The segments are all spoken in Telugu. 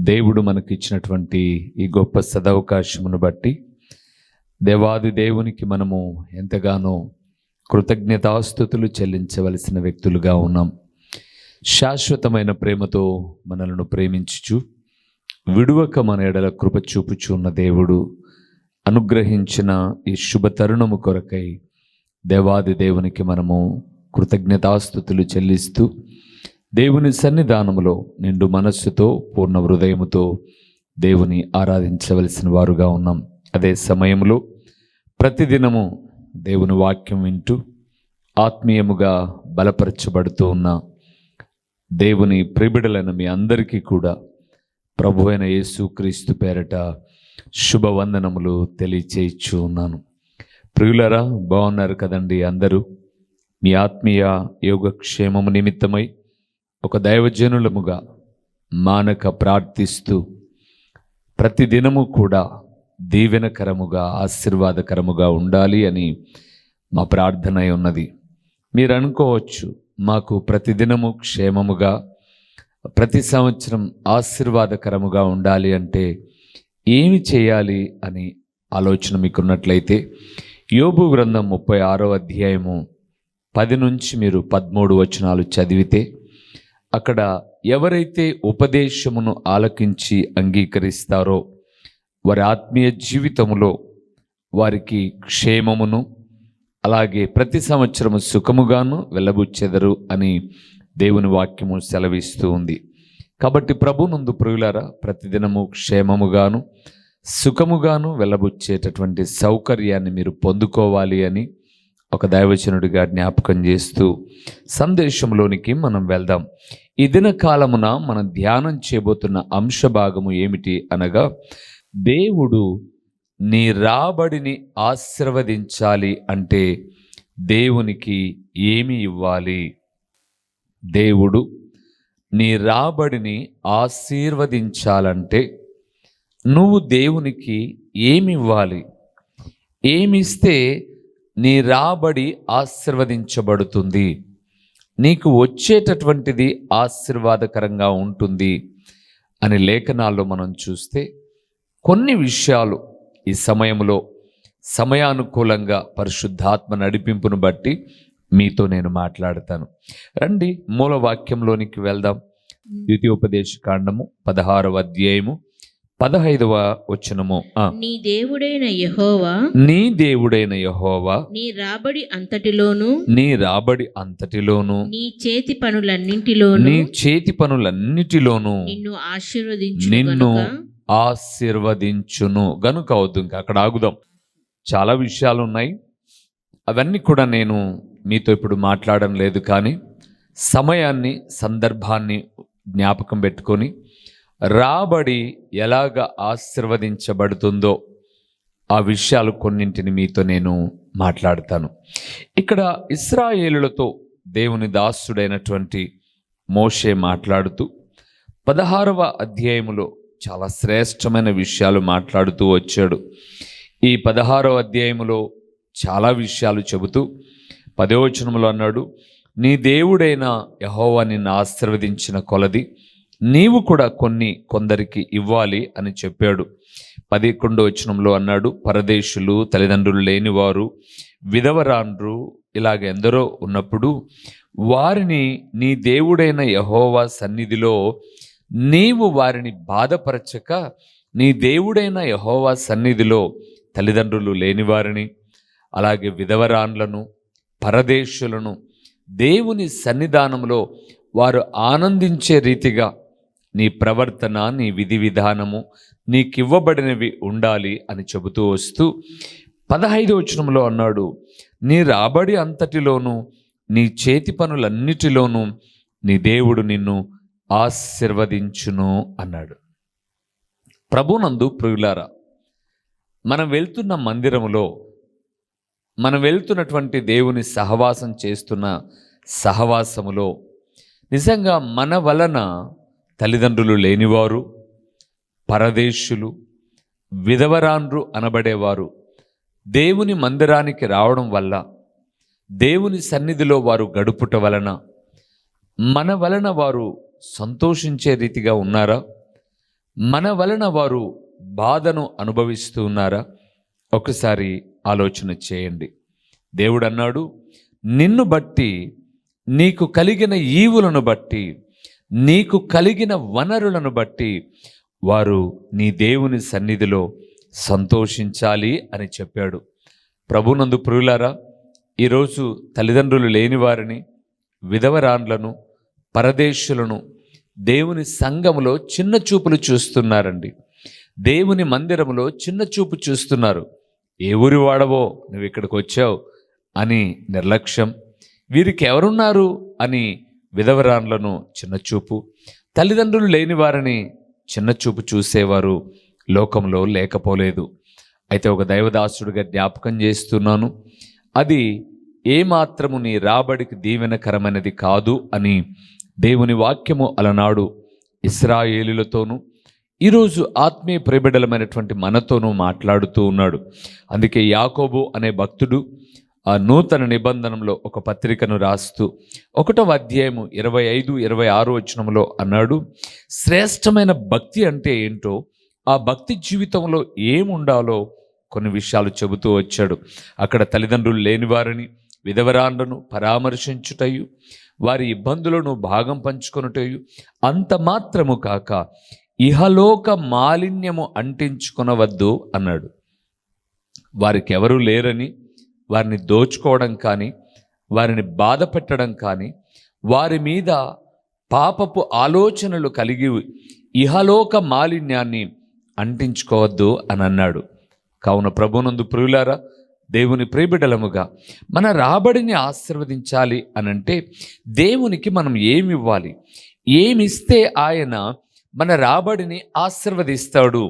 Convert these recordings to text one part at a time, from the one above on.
దేవుడు మనకి ఇచ్చినటువంటి ఈ గొప్ప సదవకాశమును బట్టి దేవాది దేవునికి మనము ఎంతగానో కృతజ్ఞతాస్థుతులు చెల్లించవలసిన వ్యక్తులుగా ఉన్నాం. శాశ్వతమైన ప్రేమతో మనలను ప్రేమించుచు విడువక మన ఎడల కృప చూపుచున్న దేవుడు అనుగ్రహించిన ఈ శుభ తరుణము కొరకై దేవాది దేవునికి మనము కృతజ్ఞతాస్థుతులు చెల్లిస్తూ దేవుని సన్నిధానములో నిండు మనస్సుతో పూర్ణ హృదయముతో దేవుని ఆరాధించవలసిన వారుగా ఉన్నాం. అదే సమయంలో ప్రతిదినము దేవుని వాక్యం వింటూ ఆత్మీయముగా బలపరచబడుతూ ఉన్న దేవుని ప్రిబిడలైన మీ అందరికీ కూడా ప్రభు అయిన యేసుక్రీస్తు పేరట శుభవందనములు తెలియచేయచ్చు ఉన్నాను. ప్రియులరా బాగున్నారు కదండి అందరూ? మీ ఆత్మీయ యోగక్షేమము నిమిత్తమై ఒక దైవజనులముగా మానక ప్రార్థిస్తూ ప్రతిదినము కూడా దీవెనకరముగా ఆశీర్వాదకరముగా ఉండాలి అని మా ప్రార్థన ఉన్నది. మీరు అనుకోవచ్చు మాకు ప్రతిదినము క్షేమముగా ప్రతి సంవత్సరం ఆశీర్వాదకరముగా ఉండాలి అంటే ఏమి చేయాలి అని ఆలోచన మీకున్నట్లయితే యోబు గ్రంథం ముప్పై ఆరో అధ్యాయము పది నుంచి మీరు పదమూడు వచనాలు చదివితే అక్కడ ఎవరైతే ఉపదేశమును ఆలకించి అంగీకరిస్తారో వారి ఆత్మీయ జీవితములో వారికి క్షేమమును అలాగే ప్రతి సంవత్సరము సుఖముగాను వెళ్ళబుచ్చెదరు అని దేవుని వాక్యము సెలవిస్తూ ఉంది. కాబట్టి ప్రభు నందు ప్రియులారా ప్రతిదినము క్షేమముగాను సుఖముగాను వెళ్ళబుచ్చేటటువంటి సౌకర్యాన్ని మీరు పొందుకోవాలి అని ఒక దైవచనుడిగా జ్ఞాపకం చేస్తూ సందేశంలోనికి మనం వెళ్దాం. ఈ దిన కాలమున మనం ధ్యానం చేయబోతున్న అంశ భాగము ఏమిటి అనగా దేవుడు నీ రాబడిని ఆశీర్వదించాలి అంటే దేవునికి ఏమి ఇవ్వాలి? దేవుడు నీ రాబడిని ఆశీర్వదించాలంటే నువ్వు దేవునికి ఏమి ఇవ్వాలి? ఏమిస్తే నీ రాబడి ఆశీర్వదించబడుతుంది. నీకు వచ్చేటటువంటిది ఆశీర్వాదకరంగా ఉంటుంది అని లేఖనాల్లో మనం చూస్తే కొన్ని విషయాలు ఈ సమయంలో సమయానుకూలంగా పరిశుద్ధాత్మ నడిపింపును బట్టి మీతో నేను మాట్లాడతాను. రండి మూల వాక్యంలోనికి వెళ్దాం ద్వితీయోపదేశ కాండము పదహారవ అధ్యాయము పదహైదవ వచనము. ఆ, నీ దేవుడైన యెహోవా నీ దేవుడైన యహోవా నీ రాబడి అంతటిలోను నీ రాబడి అంతటిలోను నీ చేతి పనులన్నింటిలోను నీ చేతి పనులన్నిటిలోనూ నిన్ను ఆశీర్వదించు నిన్ను ఆశీర్వదించును. గనుక అవుతుంది ఇంకా అక్కడ ఆగుదాం. చాలా విషయాలు ఉన్నాయి అవన్నీ కూడా నేను మీతో ఇప్పుడు మాట్లాడడం లేదు కానీ సమయాన్ని సందర్భాన్ని జ్ఞాపకం పెట్టుకొని రాబడి ఎలాగ ఆశీర్వదించబడుతుందో ఆ విషయాలు కొన్నింటిని మీతో నేను మాట్లాడతాను. ఇక్కడ ఇస్రాయేలులతో దేవుని దాసుడైనటువంటి మోషే మాట్లాడుతూ పదహారవ అధ్యాయములో చాలా శ్రేష్టమైన విషయాలు మాట్లాడుతూ వచ్చాడు. ఈ పదహారవ అధ్యాయములో చాలా విషయాలు చెబుతూ పదవచనములో అన్నాడు నీ దేవుడైన యహోవా నిన్ను ఆశీర్వదించిన కొలది నీవు కూడా కొన్ని కొందరికి ఇవ్వాలి అని చెప్పాడు. పదకొండో వచనంలో అన్నాడు పరదేశులు తల్లిదండ్రులు లేనివారు విధవరాండ్రు ఇలాగ ఎందరో ఉన్నప్పుడు వారిని నీ దేవుడైన యహోవా సన్నిధిలో నీవు వారిని బాధపరచక నీ దేవుడైన యహోవా సన్నిధిలో తల్లిదండ్రులు లేనివారిని అలాగే విధవరాన్లను పరదేశులను దేవుని సన్నిధానంలో వారు ఆనందించే రీతిగా నీ ప్రవర్తన నీ విధి విధానము నీకివ్వబడినవి ఉండాలి అని చెబుతూ వస్తూ పదహైదు వచనంలో అన్నాడు నీ రాబడి అంతటిలోనూ నీ చేతి పనులన్నిటిలోనూ నీ దేవుడు నిన్ను ఆశీర్వదించును అన్నాడు. ప్రభునందు ప్రియులారా మనం వెళ్తున్న మందిరములో మనం వెళ్తున్నటువంటి దేవుని సహవాసం చేస్తున్న సహవాసములో నిజంగా మన వలన తల్లిదండ్రులు లేనివారు పరదేశులు విధవరాన్రు అనబడేవారు. దేవుని మందిరానికి రావడం వల్ల దేవుని సన్నిధిలో వారు గడుపుట వలన మన వలన వారు సంతోషించే రీతిగా ఉన్నారా? మన వలన వారు బాధను అనుభవిస్తూ ఉన్నారా? ఒకసారి ఆలోచన చేయండి. దేవుడు అన్నాడు నిన్ను బట్టి నీకు కలిగిన ఈవులను బట్టి నీకు కలిగిన వనరులను బట్టి వారు నీ దేవుని సన్నిధిలో సంతోషించాలి అని చెప్పాడు. ప్రభునందు ప్రియులారా ఈరోజు తల్లిదండ్రులు లేని వారిని విధవరాండ్లను పరదేశులను దేవుని సంఘములో చిన్న చూపులు చూస్తున్నారండి. దేవుని మందిరములో చిన్న చూపు చూస్తున్నారు. ఏ ఊరి వాడవో నువ్వు ఇక్కడికి వచ్చావు అని నిర్లక్ష్యం. వీరికి ఎవరున్నారు అని విధవరాన్లను చిన్నచూపు తల్లిదండ్రులు లేని వారిని చిన్నచూపు చూసేవారు లోకంలో లేకపోలేదు. అయితే ఒక దైవదాసుడిగా జ్ఞాపకం చేస్తున్నాను అది ఏమాత్రము నీ రాబడికి దీవెనకరమైనది కాదు అని దేవుని వాక్యము అలనాడు ఇస్రాయేలులతోనూ ఈరోజు ఆత్మీయ ప్రబిడలమైనటువంటి మనతోనూ మాట్లాడుతూ ఉన్నాడు. అందుకే యాకోబు అనే భక్తుడు ఆ నూతన నిబంధనలో ఒక పత్రికను రాస్తూ ఒకటవ అధ్యాయము ఇరవై ఐదు ఇరవై ఆరు వచనంలో అన్నాడు శ్రేష్టమైన భక్తి అంటే ఏంటో ఆ భక్తి జీవితంలో ఏముండాలో కొన్ని విషయాలు చెబుతూ వచ్చాడు. అక్కడ తల్లిదండ్రులు లేని వారిని విధవరాండ్రను పరామర్శించుటయు వారి ఇబ్బందులను భాగం పంచుకొనుటయు అంత మాత్రము కాక ఇహలోక మాలిన్యము అంటించుకొనవద్దు అన్నాడు. వారికి ఎవరూ లేరని వారిని దోచుకోవడం కానీ వారిని బాధ పెట్టడం కానీ వారి మీద పాపపు ఆలోచనలు కలిగి ఇహలోక మాలిన్యాన్ని అంటించుకోవద్దు అని అన్నాడు. కావున ప్రభునందు ప్రియులారా దేవుని ప్రియబిడలముగా మన రాబడిని ఆశీర్వదించాలి అనంటే దేవునికి మనం ఏమి ఇవ్వాలి ఏమిస్తే ఆయన మన రాబడిని ఆశీర్వదిస్తాడు?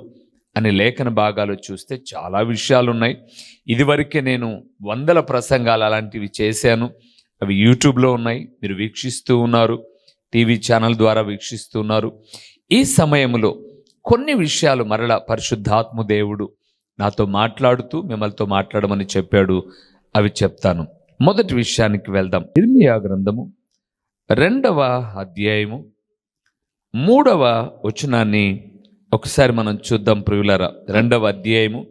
అనే లేఖన భాగాలు చూస్తే చాలా విషయాలు ఉన్నాయి ఇదివరకే నేను వందల ప్రసంగాలు అలాంటివి చేశాను. అవి యూట్యూబ్లో ఉన్నాయి. మీరు వీక్షిస్తూ ఉన్నారు. టీవీ ఛానల్ ద్వారా వీక్షిస్తూ ఉన్నారు. ఈ సమయంలో కొన్ని విషయాలు మరల పరిశుద్ధాత్మ దేవుడు నాతో మాట్లాడుతూ మిమ్మల్తో మాట్లాడమని చెప్పాడు. అవి చెప్తాను. మొదటి విషయానికి వెళ్దాం. ఇర్మియా గ్రంథము రెండవ అధ్యాయము మూడవ వచనాన్ని ఒకసారి మనం చూద్దాం ప్రియులరా. రెండవ అధ్యాయము.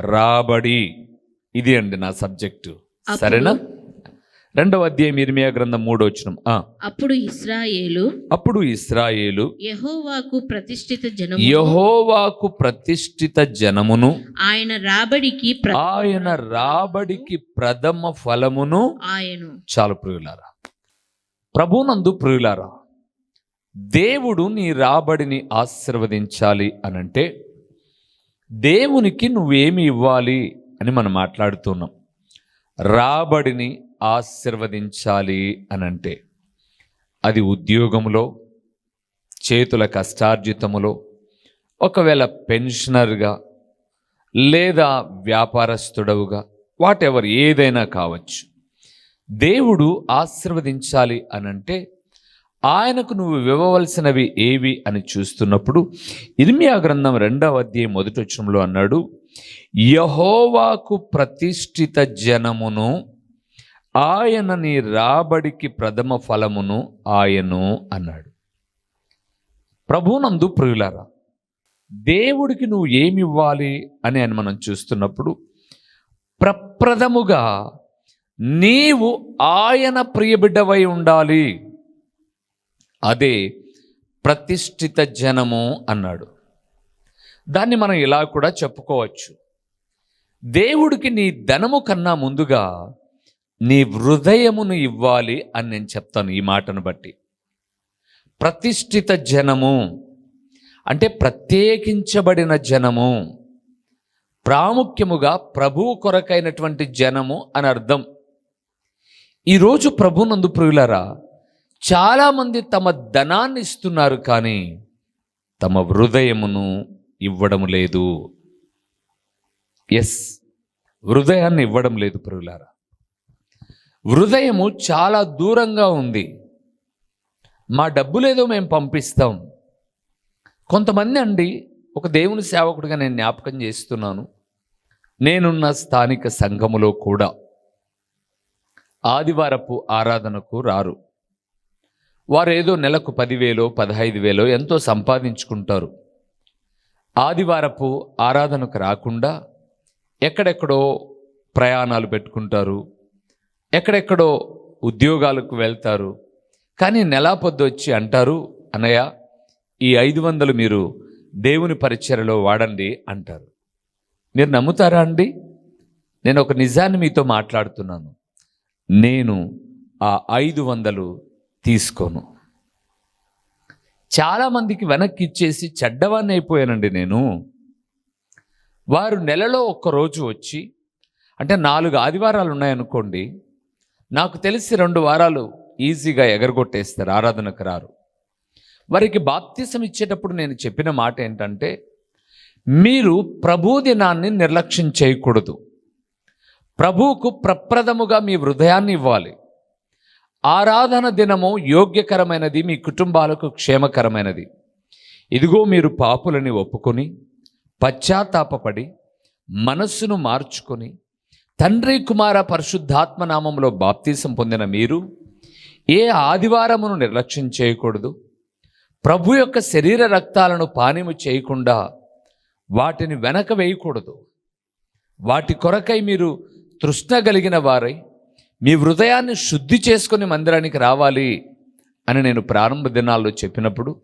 రాబడి. ఇది అండి నా సబ్జెక్టు. సరేనా? రెండవ అధ్యాయం ఇర్మియా గ్రంథం మూడో వచనం. ఆ. అప్పుడు ఇస్రాయేలు అప్పుడు ఇస్రాయేలు యెహోవాకు ప్రతిష్ఠిత జనము యహోవాకు ప్రతిష్ఠిత జనమును ఆయన రాబడికి ఆయన రాబడికి ప్రథమ ఫలమును ఆయను. చాలు ప్రియులారా. ప్రభునందు ప్రియులారా దేవుడు నీ రాబడిని ఆశీర్వదించాలి అనంటే దేవునికి నువ్వేమి ఇవ్వాలి అని మనం మాట్లాడుతున్నాం. రాబడిని ఆశీర్వదించాలి అనంటే అది ఉద్యోగంలో చేతుల కష్టార్జితములో ఒకవేళ పెన్షనర్గా లేదా వ్యాపారస్తుడవుగా వాటెవర్ ఏదైనా కావచ్చు. దేవుడు ఆశీర్వదించాలి అనంటే ఆయనకు నువ్వు ఇవ్వవలసినవి ఏవి అని చూస్తున్నప్పుడు ఇర్మియా గ్రంథం రెండవ అధ్యాయం మొదటి వచనంలో అన్నాడు యహోవాకు ప్రతిష్ఠిత జనమును ఆయన నీ రాబడికి ప్రథమ ఫలమును ఆయను అన్నాడు. ప్రభునందు ప్రియులారా దేవుడికి నువ్వు ఏమి ఇవ్వాలి అని అని మనం చూస్తున్నప్పుడు ప్రప్రథముగా నీవు ఆయన ప్రియబిడ్డవై ఉండాలి. అదే ప్రతిష్ఠిత జనము అన్నాడు. దాన్ని మనం ఇలా కూడా చెప్పుకోవచ్చు. దేవుడికి నీ ధనము కన్నా ముందుగా నీ హృదయమును ఇవ్వాలి అని నేను చెప్తాను ఈ మాటను బట్టి. ప్రతిష్ఠిత జనము అంటే ప్రత్యేకించబడిన జనము ప్రాముఖ్యముగా ప్రభు కొరకైనటువంటి జనము అని అర్థం. ఈరోజు ప్రభునందు ప్రియులరా చాలామంది తమ ధనాన్ని ఇస్తున్నారు కానీ తమ హృదయమును ఇవ్వడం లేదు. ఎస్ హృదయాన్ని ఇవ్వడం లేదు ప్రియులారా. హృదయము చాలా దూరంగా ఉంది. మా డబ్బులేదో మేము పంపిస్తాం. కొంతమంది అండి ఒక దేవుని సేవకుడిగా నేను జ్ఞాపకం చేస్తున్నాను. నేనున్న స్థానిక సంఘములో కూడా ఆదివారపు ఆరాధనకు రారు. వారు ఏదో నెలకు పదివేలో పదహైదు వేలో ఎంతో సంపాదించుకుంటారు. ఆదివారపు ఆరాధనకు రాకుండా ఎక్కడెక్కడో ప్రయాణాలు పెట్టుకుంటారు. ఎక్కడెక్కడో ఉద్యోగాలకు వెళ్తారు. కానీ నెలా పొద్దు వచ్చి అంటారు అన్నయ్య ఈ ఐదు వందలు మీరు దేవుని పరిచయలో వాడండి అంటారు. మీరు నమ్ముతారా అండి? నేను ఒక నిజాన్ని మీతో మాట్లాడుతున్నాను. నేను ఆ ఐదు వందలు తీసుకోను. చాలామందికి వెనక్కి ఇచ్చేసి చెడ్డవాన్ని అయిపోయానండి నేను. వారు నెలలో ఒక్కరోజు వచ్చి అంటే నాలుగు ఆదివారాలు ఉన్నాయనుకోండి నాకు తెలిసి రెండు వారాలు ఈజీగా ఎగరగొట్టేస్తారు ఆరాధనకు రారు. వారికి బాప్తిసం ఇచ్చేటప్పుడు నేను చెప్పిన మాట ఏంటంటే మీరు ప్రభు దినాన్ని నిర్లక్ష్యం చేయకూడదు. ప్రభువుకు ప్రప్రదముగా మీ హృదయాన్ని ఇవ్వాలి. ఆరాధన దినము యోగ్యకరమైనది మీ కుటుంబాలకు క్షేమకరమైనది. ఇదిగో మీరు పాపులని ఒప్పుకొని పశ్చాత్తాపడి మనస్సును మార్చుకొని తండ్రి కుమార పరిశుద్ధాత్మ నామంలో బాప్తీసం పొందిన మీరు ఏ ఆదివారమును నిర్లక్ష్యం చేయకూడదు ప్రభు యొక్క శరీర రక్తాలను పానీము చేయకుండా వాటిని వెనక వేయకూడదు. వాటి కొరకై మీరు తృష్ణ కలిగిన వారై మీ హృదయాన్ని శుద్ధి చేసుకొని మందిరానికి రావాలి అని నేను ప్రారంభ దినాల్లో చెప్పినప్పుడు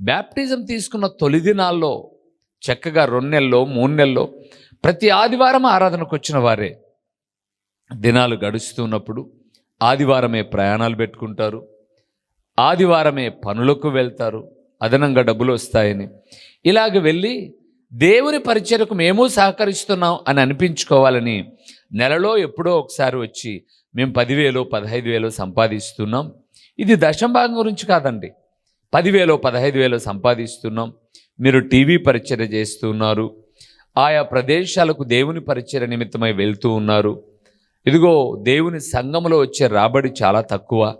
బ్యాప్టిజం తీసుకున్న తొలి దినాల్లో చక్కగా రెండు నెలలో మూడు నెలల్లో ప్రతి ఆదివారం ఆరాధనకు వచ్చిన వారే. దినాలు గడుస్తున్నప్పుడు ఆదివారమే ప్రయాణాలు పెట్టుకుంటారు. ఆదివారమే పనులకు వెళ్తారు. అదనంగా డబ్బులు వస్తాయని. ఇలాగ వెళ్ళి దేవుని పరిచయకు మేము సహకరిస్తున్నాం అని అనిపించుకోవాలని నెలలో ఎప్పుడో ఒకసారి వచ్చి మేము పదివేలు పదహైదు వేలు సంపాదిస్తున్నాం. ఇది దశంభాగం గురించి కాదండి. పదివేలు పదహైదు వేలు సంపాదిస్తున్నాం. మీరు టీవీ పరిచయ చేస్తున్నారు. ఆయా ప్రదేశాలకు దేవుని పరిచయ నిమిత్తమై వెళ్తూ ఉన్నారు. ఇదిగో దేవుని సంఘములో వచ్చే రాబడి చాలా తక్కువ.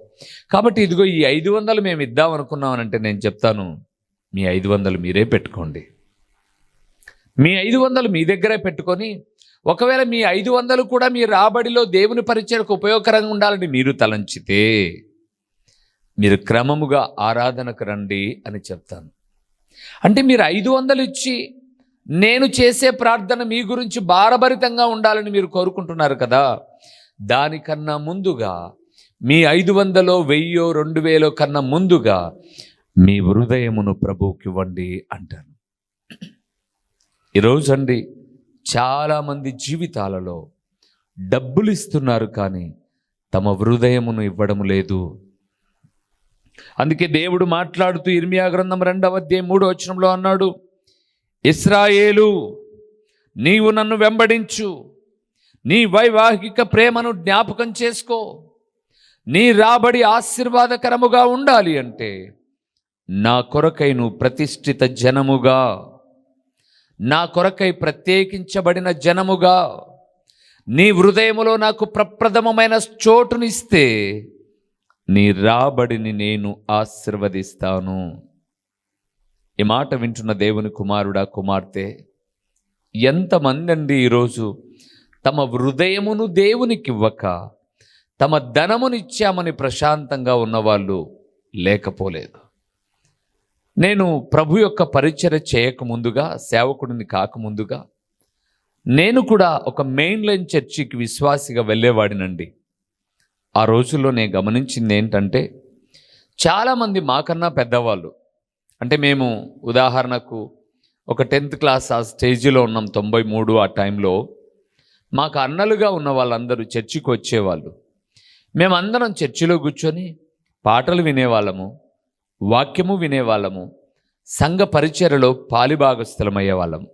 కాబట్టి ఇదిగో ఈ ఐదు వందలు మేము ఇద్దాం అనుకున్నామనంటే నేను చెప్తాను. మీ ఐదు వందలు మీరే పెట్టుకోండి. మీ ఐదు వందలు మీ దగ్గరే పెట్టుకొని ఒకవేళ మీ ఐదు వందలు కూడా మీ రాబడిలో దేవుని పరిచయకు ఉపయోగకరంగా ఉండాలని మీరు తలంచితే మీరు క్రమముగా ఆరాధనకు రండి అని చెప్తాను. అంటే మీరు ఐదు వందలు ఇచ్చి నేను చేసే ప్రార్థన మీ గురించి భారభరితంగా ఉండాలని మీరు కోరుకుంటున్నారు కదా దానికన్నా ముందుగా మీ ఐదు వందలో వెయ్యో రెండు వేలో కన్నా ముందుగా మీ హృదయమును ప్రభువుకివ్వండి అంటాను. ఈరోజు అండి చాలామంది జీవితాలలో డబ్బులు ఇస్తున్నారు కానీ తమ హృదయమును ఇవ్వడం లేదు. అందుకే దేవుడు మాట్లాడుతూ ఇర్మియా గ్రంథం రెండవ అధ్యాయం మూడో వచనంలో అన్నాడు ఇస్రాయేలు నీవు నన్ను వెంబడించు. నీ వైవాహిక ప్రేమను జ్ఞాపకం చేసుకో. నీ రాబడి ఆశీర్వాదకరముగా ఉండాలి అంటే నా కొరకై నువ్వు ప్రతిష్ఠిత జనముగా నా కొరకై ప్రత్యేకించబడిన జనముగా నీ హృదయములో నాకు ప్రప్రథమమైన చోటునిస్తే నీ రాబడిని నేను ఆశీర్వదిస్తాను. ఈ మాట వింటున్న దేవుని కుమారుడా కుమార్తె ఎంతమంది అండి ఈరోజు తమ హృదయమును దేవునికి ఇవ్వక తమ ధనమునిచ్చామని ప్రశాంతంగా ఉన్నవాళ్ళు లేకపోలేదు. నేను ప్రభు యొక్క పరిచయ చేయకముందుగా సేవకుడిని కాకముందుగా నేను కూడా ఒక మెయిన్ లైన్ చర్చికి విశ్వాసిగా వెళ్ళేవాడినండి. ఆ రోజుల్లో నేను గమనించింది ఏంటంటే చాలామంది మాకన్నా పెద్దవాళ్ళు. అంటే మేము ఉదాహరణకు ఒక టెన్త్ క్లాస్ ఆ స్టేజీలో ఉన్నాం తొంభై మూడు ఆ టైంలో. మాకు అన్నలుగా ఉన్న వాళ్ళందరూ చర్చికి వచ్చేవాళ్ళు. మేమందరం చర్చిలో కూర్చొని పాటలు వినేవాళ్ళము. వాక్యము వినేవాళ్ళము. సంఘ పరిచర్యలో పాలిభాగస్థలమయ్యేవాళ్ళము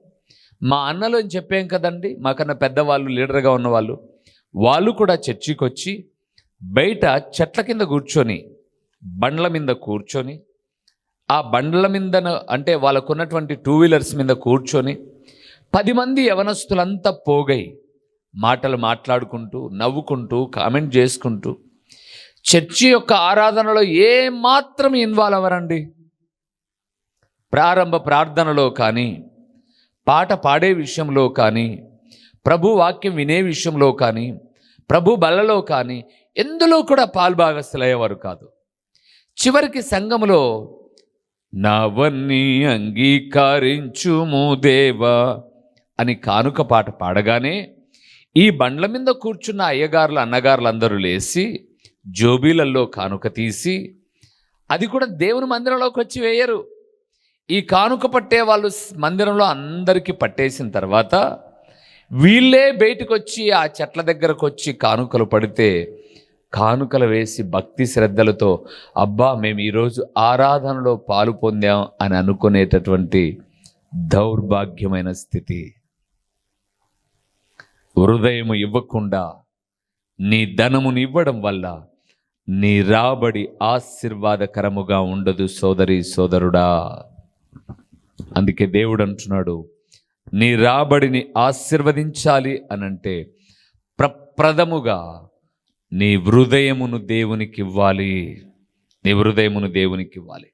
మా అన్నలు అని చెప్పాం కదండి మాకన్నా పెద్దవాళ్ళు లీడర్గా ఉన్నవాళ్ళు. వాళ్ళు కూడా చర్చికి వచ్చి బయట చెట్ల కింద కూర్చొని బండ్ల మీద కూర్చొని ఆ బండ్ల మీద అంటే వాళ్ళకున్నటువంటి టూ వీలర్స్ మీద కూర్చొని పది మంది యవనస్తులంతా పోగై మాటలు మాట్లాడుకుంటూ నవ్వుకుంటూ కామెంట్ చేసుకుంటూ చర్చి యొక్క ఆరాధనలో ఏమాత్రం ఇన్వాల్వ్ అవ్వరండి ప్రారంభ ప్రార్థనలో కానీ పాట పాడే విషయంలో కానీ ప్రభు వాక్యం వినే విషయంలో కానీ ప్రభు బలలో కానీ ఎందులో కూడా పాల్భాగస్తులయ్యేవారు కాదు. చివరికి సంఘములో నవన్నీ అంగీకరించుము దేవా అని కానుక పాట పాడగానే ఈ బండ్ల మీద కూర్చున్న అయ్యగారులు అన్నగారులు అందరూ లేచి జోబీలల్లో కానుక తీసి అది కూడా దేవుని మందిరంలోకి వచ్చి వేయరు. ఈ కానుక పట్టే వాళ్ళు మందిరంలో అందరికీ పట్టేసిన తర్వాత వీళ్ళే బయటకు వచ్చి ఆ చెట్ల దగ్గరకు వచ్చి కానుకలు పడితే కానుకలు వేసి భక్తి శ్రద్ధలతో అబ్బా మేము ఈరోజు ఆరాధనలో పాలు పొందాం అని అనుకునేటటువంటి దౌర్భాగ్యమైన స్థితి. హృదయము ఇవ్వకుండా నీ ధనమును ఇవ్వడం వల్ల నీ రాబడి ఆశీర్వాదకరముగా ఉండదు సోదరి సోదరుడా. అందుకే దేవుడు అంటున్నాడు నీ రాబడిని ఆశీర్వదించాలి అనంటే ప్రప్రథముగా నీ హృదయమును దేవునికి ఇవ్వాలి నీ హృదయమును దేవునికి ఇవ్వాలి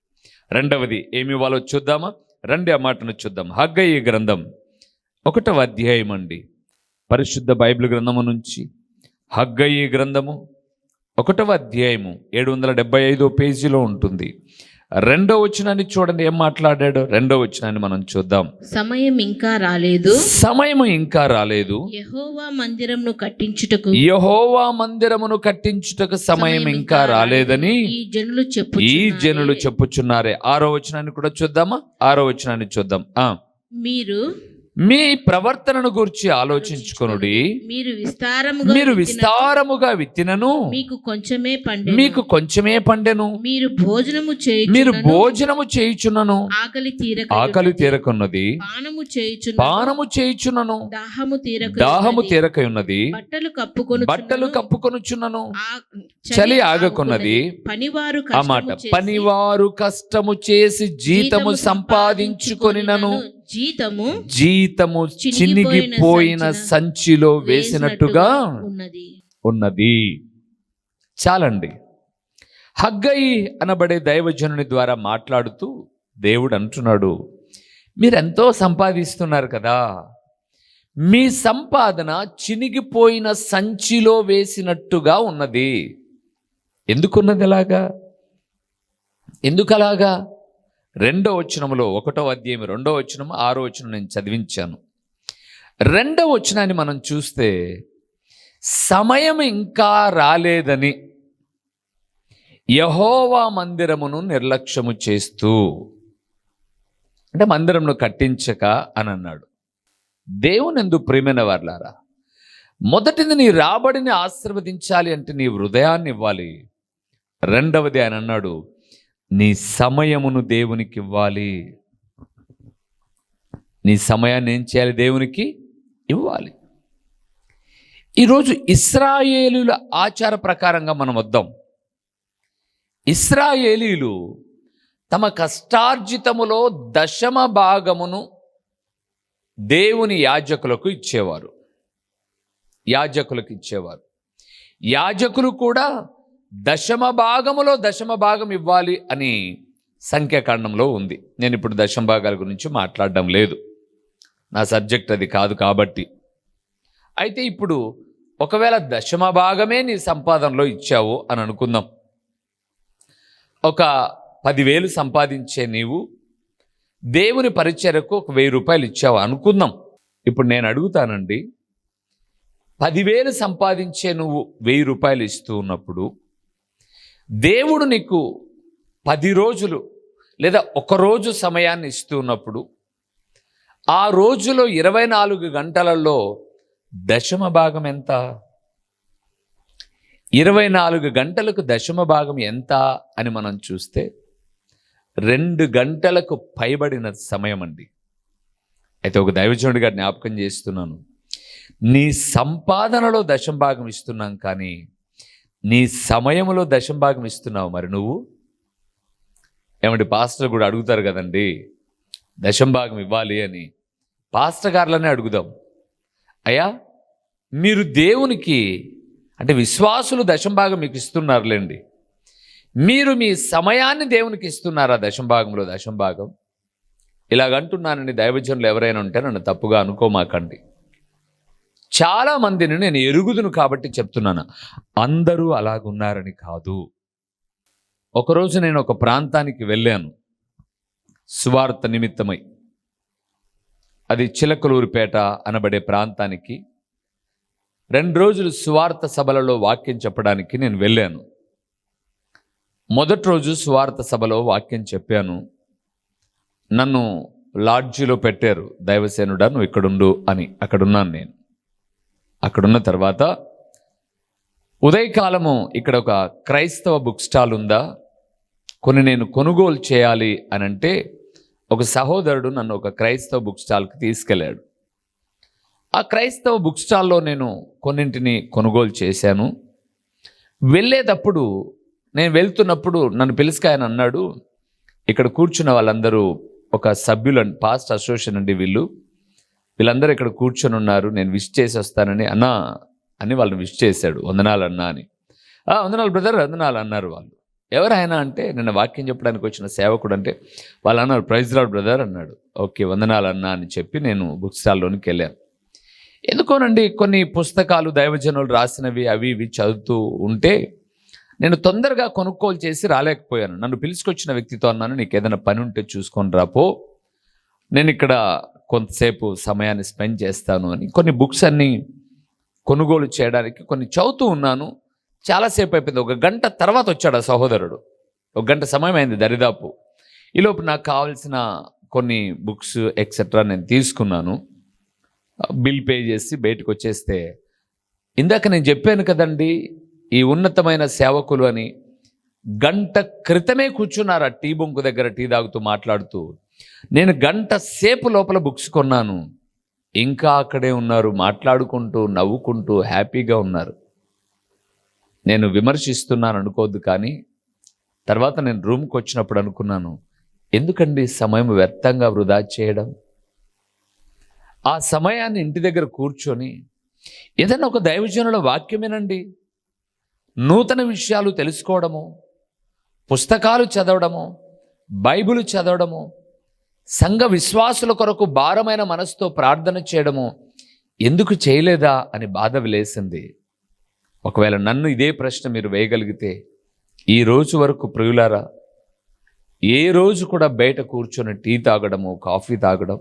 రెండవది ఏమి ఇవ్వాలో చూద్దామా? రండి ఆ మాటను చూద్దాం. హగ్గయ్య గ్రంథం ఒకటవ అధ్యాయం అండి పరిశుద్ధ బైబిల్ గ్రంథము నుంచి హగ్గయ్య గ్రంథము ఒకటవ అధ్యాయము ఏడు వందల డెబ్బై ఐదో పేజీలో ఉంటుంది. రెండో వచనాన్ని చూడండి ఏం మాట్లాడాడో? రెండో వచనాన్ని మనం చూద్దాం. సమయం ఇంకా రాలేదు. సమయం ఇంకా రాలేదు. యెహోవా మందిరంను కట్టించుటకు యహోవా మందిరమును కట్టించుటకు సమయం ఇంకా రాలేదని ఈ జనులు చెప్పు ఈ జనులు చెప్పుచున్నారే. ఆరో వచనాన్ని కూడా చూద్దామా? ఆరో వచనాన్ని చూద్దాం. ఆ. మీరు మీ ప్రవర్తనను గురించి ఆలోచించుకొనుడి. మీరు విస్తారముగా మీరు విస్తారముగా విత్తినను. మీకు కొంచెమే పండి మీకు కొంచెమే పండెను. మీరు భోజనము మీరు చేయుచున్నను భోజనము చేయుచున్నను. ఆకలి తీరక ఆకలి తీరకున్నది. పానము చేయుచున్న పానము చేయుచున్నను. దాహము తీరక దాహము తీరక ఉన్నది బట్టలు కప్పుకొని బట్టలు కప్పుకొనుచున్నను. చలి ఆగకున్నది. పనివారు ఆ మాట. పనివారు కష్టము చేసి జీతము సంపాదించుకొనినను. జీతము జీతము చినిగిపోయిన సంచిలో వేసినట్టుగా ఉన్నది. ఉన్నది. చాలండి. హగ్గయి అనబడే దైవజనుని ద్వారా మాట్లాడుతూ దేవుడు అంటున్నాడు మీరెంతో సంపాదిస్తున్నారు కదా? మీ సంపాదన చినిగిపోయిన సంచిలో వేసినట్టుగా ఉన్నది. ఎందుకున్నది అలాగా? ఎందుకు అలాగా రెండో వచనములో ఒకటో అధ్యాయం రెండో వచనం ఆరో వచనం నేను చదివించాను. రెండో వచనాన్ని మనం చూస్తే సమయం ఇంకా రాలేదని యహోవా మందిరమును నిర్లక్ష్యము చేస్తూ అంటే మందిరమును కట్టించక అని అన్నాడు. దేవుని ఎందు ప్రేమైన వర్లారా మొదటిది నీ రాబడిని ఆశీర్వదించాలి అంటే నీ హృదయాన్ని ఇవ్వాలి. రెండవది ఆయన అన్నాడు నీ సమయమును దేవునికి ఇవ్వాలి నీ సమయాన్ని ఏం చేయాలి? దేవునికి ఇవ్వాలి. ఈరోజు ఇస్రాయేలుల ఆచార ప్రకారంగా మనం వద్దాం. ఇస్రాయేలీలు తమ కష్టార్జితములో దశమ భాగమును దేవుని యాజకులకు ఇచ్చేవారు. యాజకులకు ఇచ్చేవారు. యాజకులు కూడా దశమ భాగములో దశమ భాగం ఇవ్వాలి అని సంఖ్యాకాండంలో ఉంది. నేను ఇప్పుడు దశమ భాగాల గురించి మాట్లాడడం లేదు. నా సబ్జెక్ట్ అది కాదు కాబట్టి. అయితే ఇప్పుడు ఒకవేళ దశమ భాగమే నీ సంపాదనలో ఇచ్చావు అని అనుకుందాం. ఒక పదివేలు సంపాదించే నీవు దేవుని పరిచర్యకు ఒక వెయ్యి రూపాయలు ఇచ్చావు అనుకుందాం. ఇప్పుడు నేను అడుగుతానండి. పదివేలు సంపాదించే నువ్వు వెయ్యి రూపాయలు ఇస్తూ ఉన్నప్పుడు దేవుడు నీకు పది రోజులు లేదా ఒక రోజు సమయాన్ని ఇస్తున్నప్పుడు ఆ రోజులో ఇరవై నాలుగు గంటలలో దశమ భాగం ఎంత? ఇరవై నాలుగు గంటలకు దశమ భాగం ఎంత అని మనం చూస్తే రెండు గంటలకు పైబడిన సమయం అండి. అయితే ఒక దైవజనుడిగా జ్ఞాపకం చేస్తున్నాను. నీ సంపాదనలో దశం భాగం ఇస్తున్నాం కానీ నీ సమయంలో దశం భాగం ఇస్తున్నావు మరి నువ్వు? ఏమంటే పాస్టర్ కూడా అడుగుతారు కదండి దశంభాగం ఇవ్వాలి అని. పాస్టర్ గారులనే అడుగుదాం. అయ్యా మీరు దేవునికి అంటే విశ్వాసులు దశంభాగం మీకు ఇస్తున్నారులేండి. మీరు మీ సమయాన్ని దేవునికి ఇస్తున్నారా దశంభాగంలో? దశంభాగం. ఇలాగంటున్నానని దైవజనులు ఎవరైనా ఉంటే నన్ను తప్పుగా అనుకోమాకండి. చాలా మందిని నేను ఎరుగుదును కాబట్టి చెప్తున్నాను. అందరూ అలాగున్నారని కాదు. ఒకరోజు నేను ఒక ప్రాంతానికి వెళ్ళాను. స్వార్థ నిమిత్తమై. అది చిలకలూరిపేట అనబడే ప్రాంతానికి. రెండు రోజులు స్వార్థ సభలలో వాక్యం చెప్పడానికి నేను వెళ్ళాను. మొదటి రోజు స్వార్థ సభలో వాక్యం చెప్పాను. నన్ను లాడ్జిలో పెట్టారు. దైవసేనుడా నువ్వు ఇక్కడుండు అని అక్కడున్నాను నేను. అక్కడున్న తర్వాత ఉదయకాలము ఇక్కడ ఒక క్రైస్తవ బుక్ స్టాల్ ఉందా? కొన్ని నేను కొనుగోలు చేయాలి అని అంటే ఒక సహోదరుడు నన్ను ఒక క్రైస్తవ బుక్ స్టాల్కి తీసుకెళ్ళాడు. ఆ క్రైస్తవ బుక్ స్టాల్లో నేను కొన్నింటిని కొనుగోలు చేశాను. వెళ్ళేటప్పుడు నేను వెళ్తున్నప్పుడు నన్ను పిలుసుక ఆయన అన్నాడు ఇక్కడ కూర్చున్న వాళ్ళందరూ ఒక సభ్యులు పాస్ట్ అసోసియేషన్ అండి వీళ్ళు వీళ్ళందరూ ఇక్కడ కూర్చొని ఉన్నారు. నేను విష్ చేసి వస్తానని అన్నా అని వాళ్ళని విష్ చేశాడు. వందనాలు అన్నా అని వందనాలు బ్రదర్ వందనాలు అన్నారు వాళ్ళు. ఎవరు ఆయన అంటే నిన్న వాక్యం చెప్పడానికి వచ్చిన సేవకుడు అంటే వాళ్ళు అన్నారు ప్రైజ్ రాడ్ బ్రదర్ అన్నాడు. ఓకే వందనాలు అన్నా అని చెప్పి నేను బుక్ స్టాల్లోనికి వెళ్ళాను. ఎందుకోనండి కొన్ని పుస్తకాలు దైవజనులు రాసినవి అవి ఇవి చదువుతూ ఉంటే నేను తొందరగా కొనుక్కోలు చేసి రాలేకపోయాను. నన్ను పిలుచుకొచ్చిన వ్యక్తితో అన్నాను నీకు ఏదైనా పని ఉంటే చూసుకొని రాపో నేను ఇక్కడ కొంతసేపు సమయాన్ని స్పెండ్ చేస్తాను అని. కొన్ని బుక్స్ అన్నీ కొనుగోలు చేయడానికి కొన్ని చదువుతూ ఉన్నాను. చాలాసేపు అయిపోయింది. ఒక గంట తర్వాత వచ్చాడు ఆ సహోదరుడు. ఒక గంట సమయం అయింది దరిదాపు. ఈలోపు నాకు కావాల్సిన కొన్ని బుక్స్ ఎక్సెట్రా నేను తీసుకున్నాను. బిల్ పే చేసి బయటకు వచ్చేస్తే ఇందాక నేను చెప్పాను కదండి ఈ ఉన్నతమైన సేవకులు అని గంట క్రితమే కూర్చున్నారు ఆ టీ బొంకు దగ్గర టీ తాగుతూ మాట్లాడుతూ. నేను గంట సేపు లోపల బుక్స్ కొన్నాను. ఇంకా అక్కడే ఉన్నారు మాట్లాడుకుంటూ నవ్వుకుంటూ హ్యాపీగా ఉన్నారు. నేను విమర్శిస్తున్నాను అనుకోవద్దు కానీ తర్వాత నేను రూమ్కి వచ్చినప్పుడు అనుకున్నాను ఎందుకండి సమయం వ్యర్థంగా వృధా చేయడం? ఆ సమయాన్ని ఇంటి దగ్గర కూర్చొని ఏదైనా ఒక దైవజనుల వాక్యమేనండి? నూతన విషయాలు తెలుసుకోవడము పుస్తకాలు చదవడము బైబిల్ చదవడము సంఘ విశ్వాసుల కొరకు భారమైన మనసుతో ప్రార్థన చేయడము ఎందుకు చేయలేదా అని బాధ విలేసింది. ఒకవేళ నన్ను ఇదే ప్రశ్న మీరు వేయగలిగితే ఈ రోజు వరకు ప్రియులారా ఏ రోజు కూడా బయట కూర్చొని టీ తాగడము కాఫీ తాగడం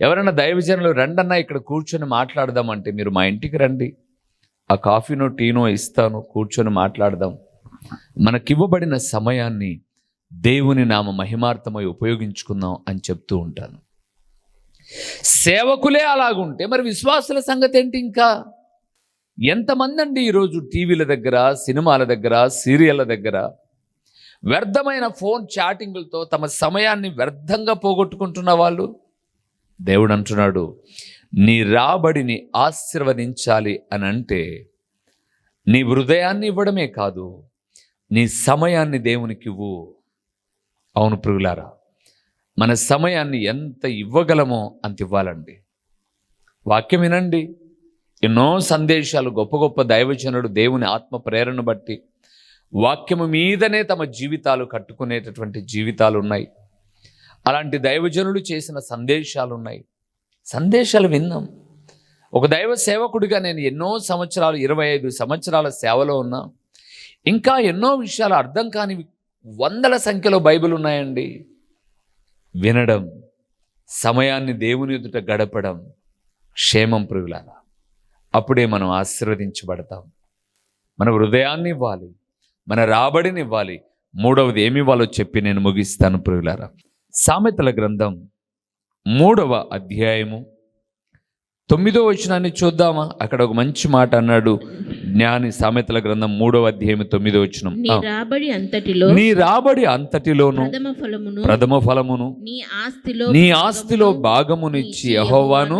ఎవరైనా దైవజనులు రండన్నా ఇక్కడ కూర్చొని మాట్లాడదామంటే మీరు మా ఇంటికి రండి ఆ కాఫీనో టీనో ఇస్తాను కూర్చొని మాట్లాడదాం. మనకివ్వబడిన సమయాన్ని దేవుని నామ మహిమార్థమై ఉపయోగించుకుందాం అని చెప్తూ ఉంటాను. సేవకులే అలాగుంటే మరి విశ్వాసుల సంగతి ఏంటి ఇంకా? ఎంతమంది అండి ఈరోజు టీవీల దగ్గర సినిమాల దగ్గర సీరియళ్ళ దగ్గర వ్యర్థమైన ఫోన్ చాటింగులతో తమ సమయాన్ని వ్యర్థంగా పోగొట్టుకుంటున్న వాళ్ళు? దేవుడు అంటున్నాడు నీ రాబడిని ఆశీర్వదించాలి అని అంటే నీ హృదయాన్ని ఇవ్వడమే కాదు నీ సమయాన్ని దేవునికి ఇవ్వు అవును ప్రియులారా మన సమయాన్ని ఎంత ఇవ్వగలమో అంత ఇవ్వాలండి. వాక్యం వినండి. ఎన్నో సందేశాలు గొప్ప గొప్ప దైవజనుడు దేవుని ఆత్మ ప్రేరణ బట్టి వాక్యము మీదనే తమ జీవితాలు కట్టుకునేటటువంటి జీవితాలు ఉన్నాయి. అలాంటి దైవజనులు చేసిన సందేశాలు ఉన్నాయి. సందేశాలు విన్నాం. ఒక దైవ సేవకుడిగా నేను ఎన్నో సంవత్సరాలు ఇరవై ఐదు సంవత్సరాల సేవలో ఉన్నా ఇంకా ఎన్నో విషయాలు అర్థం కానివి వందల సంఖ్యలో బైబిల్ ఉన్నాయండి. వినడం సమయాన్ని దేవుని ఎదుట గడపడం క్షేమం ప్రియులారా. అప్పుడే మనం ఆశీర్వదించబడతాం. మన హృదయాన్ని ఇవ్వాలి మన రాబడిని ఇవ్వాలి. మూడవది ఏమి ఇవ్వాలో చెప్పి నేను ముగిస్తాను ప్రియులారా. సామెతల గ్రంథం మూడవ అధ్యాయము తొమ్మిదో వచనాన్ని చూద్దామా? అక్కడ ఒక మంచి మాట అన్నాడు. జ్ఞాని సామెతల గ్రంథం మూడవ అధ్యాయం తొమ్మిదో వచనం. నీ ఆ. రాబడి అంతటిలో నీ రాబడి అంతటిలోను ప్రథమ ఫలమును ప్రథమ ఫలమును నీ ఆస్తిలో నీ ఆస్తిలో భాగమునిచ్చి యహోవాను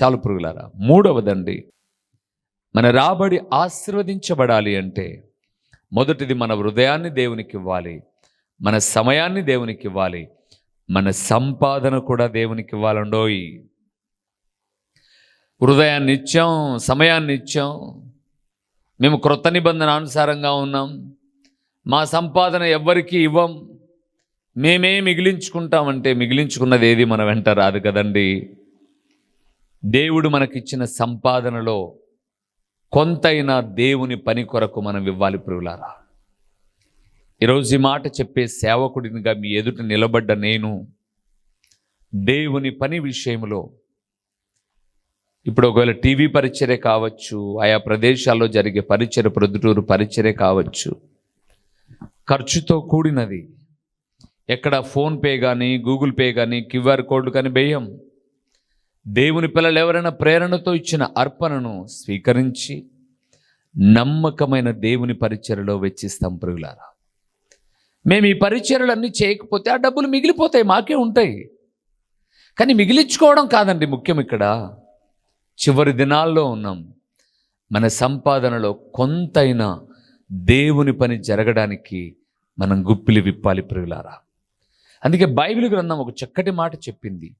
చాలు పురుగులారా మూడవదండి. మన రాబడి ఆశీర్వదించబడాలి అంటే మొదటిది మన హృదయాన్ని దేవునికి ఇవ్వాలి మన సమయాన్ని దేవునికి ఇవ్వాలి మన సంపాదన కూడా దేవునికి ఇవ్వాలండోయ్. హృదయాన్ని ఇచ్చాం సమయాన్ని ఇచ్చాం మేము క్రొత్త నిబంధన అనుసారంగా ఉన్నాం. మా సంపాదన ఎవ్వరికీ ఇవ్వం. మేమే మిగిలించుకుంటామంటే మిగిలించుకున్నది ఏది మన వెంట రాదు కదండి. దేవుడు మనకిచ్చిన సంపాదనలో కొంతైనా దేవుని పని కొరకు మనం ఇవ్వాలి ప్రియులారా. ఈరోజు ఈ మాట చెప్పే సేవకుడినిగా మీ ఎదుట నిలబడ్డ నేను దేవుని పని విషయంలో ఇప్పుడు ఒకవేళ టీవీ పరిచర్య కావచ్చు ఆయా ప్రదేశాల్లో జరిగే పరిచర్య ప్రొద్దుటూరు పరిచర్య కావచ్చు. ఖర్చుతో కూడినది. ఎక్కడ ఫోన్పే కానీ గూగుల్ పే కానీ క్యూఆర్ కోడ్ కానీ వేయం. దేవుని పిల్లలు ఎవరైనా ప్రేరణతో ఇచ్చిన అర్పణను స్వీకరించి నమ్మకమైన దేవుని పరిచయలో వెచ్చిస్తాం పురుగులారా మేము ఈ పరిచయలన్నీ చేయకపోతే ఆ డబ్బులు మిగిలిపోతాయి మాకే ఉంటాయి. కానీ మిగిలించుకోవడం కాదండి ముఖ్యం ఇక్కడ. చివరి దినాల్లో ఉన్నాం. మన సంపాదనలో కొంతైనా దేవుని పని జరగడానికి మనం గుప్పిలి విప్పాలి ప్రియులారా. అందుకే బైబిల్ గ్రంథం ఒక చక్కటి మాట చెప్పింది.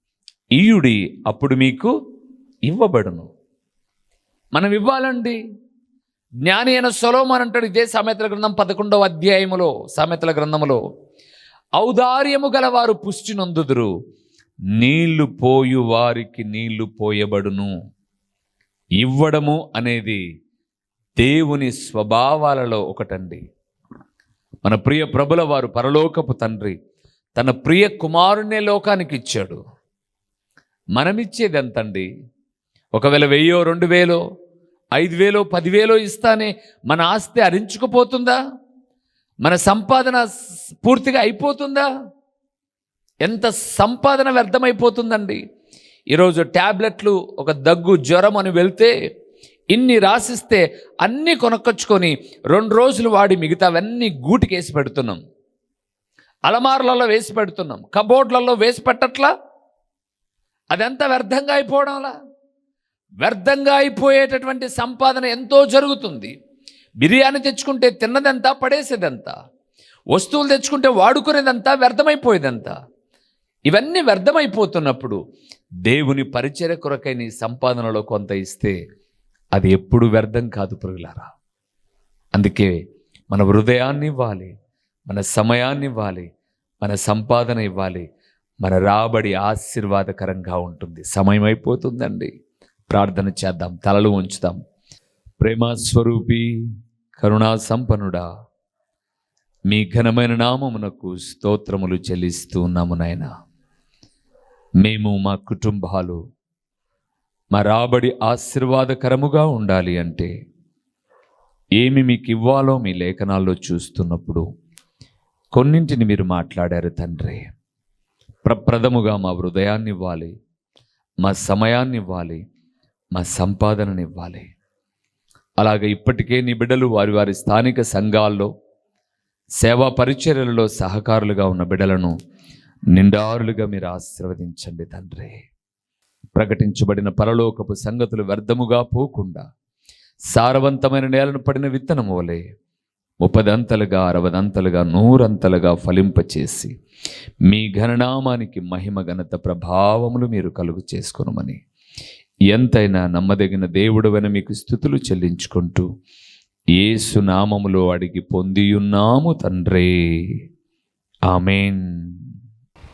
ఈయుడి అప్పుడు మీకు ఇవ్వబడును. మనం ఇవ్వాలండి. జ్ఞాని అయిన సొలోమన్ అంటాడు ఇదే సామెతల గ్రంథం పదకొండవ అధ్యాయములో సామెతల గ్రంథములో ఔదార్యము గలవారు పుష్టి నొందుదురు నీళ్ళు పోయు వారికి నీళ్ళు పోయబడును. ఇవ్వడము అనేది దేవుని స్వభావాలలో ఒకటండి. మన ప్రియ ప్రభుల వారు పరలోకపు తండ్రి తన ప్రియ కుమారుణ్ణే లోకానికి ఇచ్చాడు మనమిచ్చేది ఎంతండి ఒకవేళ వెయ్యో రెండు వేలో ఐదు వేలో పదివేలో ఇస్తానే మన ఆస్తి అరించుకుపోతుందా? మన సంపాదన పూర్తిగా అయిపోతుందా? ఎంత సంపాదన వ్యర్థమైపోతుందండి? ఈరోజు ట్యాబ్లెట్లు ఒక దగ్గు జ్వరం అని వెళ్తే ఇన్ని రాసిస్తే అన్నీ కొనక్కొచ్చుకొని రెండు రోజులు వాడి మిగతావన్నీ గూటికేసి పెడుతున్నాం. అలమార్లలో వేసి పెడుతున్నాం. కబోర్డ్లలో వేసి పెట్టట్లా? అదంతా వ్యర్థంగా అయిపోవడంలా? వ్యర్థంగా అయిపోయేటటువంటి సంపాదన ఎంతో జరుగుతుంది. బిర్యానీ తెచ్చుకుంటే తిన్నదంతా పడేసేదంతా? వస్తువులు తెచ్చుకుంటే వాడుకునేదంతా వ్యర్థమైపోయేదంతా? ఇవన్నీ వ్యర్థమైపోతున్నప్పుడు దేవుని పరిచయ కొరకై నీ సంపాదనలో కొంత ఇస్తే అది ఎప్పుడు వ్యర్థం కాదు పురుగులారా అందుకే మన హృదయాన్ని ఇవ్వాలి మన సమయాన్ని ఇవ్వాలి మన సంపాదన ఇవ్వాలి మన రాబడి ఆశీర్వాదకరంగా ఉంటుంది. సమయం అయిపోతుందండి. ప్రార్థన చేద్దాం తలలు ఉంచుదాం ప్రేమస్వరూపి కరుణా సంపన్నుడా మీ ఘనమైన నామమునకు స్తోత్రములు చెల్లిస్తూ ఉన్నాము నాయనా. మేము మా కుటుంబాలు మా రాబడి ఆశీర్వాదకరముగా ఉండాలి అంటే ఏమి మీకు ఇవ్వాలో మీ లేఖనాల్లో చూస్తున్నప్పుడు కొన్నింటిని మీరు మాట్లాడారు తండ్రి. ప్రప్రథముగా మా హృదయాన్ని ఇవ్వాలి మా సమయాన్ని ఇవ్వాలి మా సంపాదనని ఇవ్వాలి. అలాగే ఇప్పటికే నీ బిడ్డలు వారి వారి స్థానిక సంఘాల్లో సేవా పరిచర్యలలో సహకారులుగా ఉన్న బిడ్డలను నిండారులుగా మీరు ఆశీర్వదించండి తండ్రి. ప్రకటించబడిన పరలోకపు సంగతులు వ్యర్థముగా పోకుండా సారవంతమైన నేలను పడిన విత్తనము వలె ముప్పదంతలుగా అరవదంతలుగా నూరంతలుగా ఫలింపచేసి మీ ఘననామానికి మహిమ ఘనత ప్రభావములు మీరు కలుగు చేసుకునమని ఎంతైనా నమ్మదగిన దేవుడవని మీకు స్థుతులు చెల్లించుకుంటూ ఏసు నామములో అడిగి పొందియున్నాము తండ్రే. ఆమెన్.